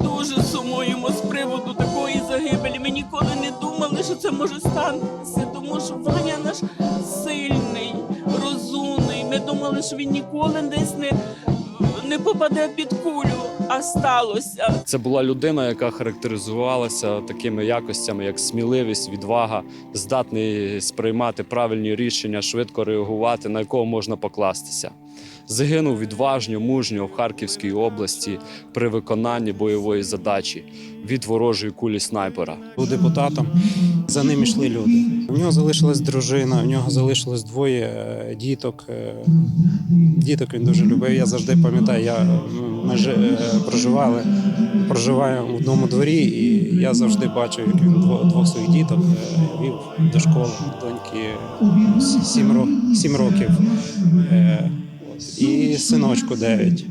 дуже сумуємо з приводу такої загибелі. Ми ніколи не думали, що це може статися, тому що Ваня наш сильний, розумний. Ми думали, що він ніколи десь не, не попаде під кулю, а сталося. Це була людина, яка характеризувалася такими якостями, як сміливість, відвага, здатний сприймати правильні рішення, швидко реагувати, на якого можна покластися. Загинув відважньо, мужньо в Харківській області при виконанні бойової задачі від ворожої кулі снайпера. був депутатом. За ним йшли люди. У нього залишилась дружина, у нього залишилось двоє е, діток. Е, Діток він дуже любив. Я завжди пам'ятаю, я, ми ж, е, проживали, проживаємо в одному дворі, і я завжди бачив, як він дво- двох своїх діток вів до школи. Доньки сім років. І синочку 9.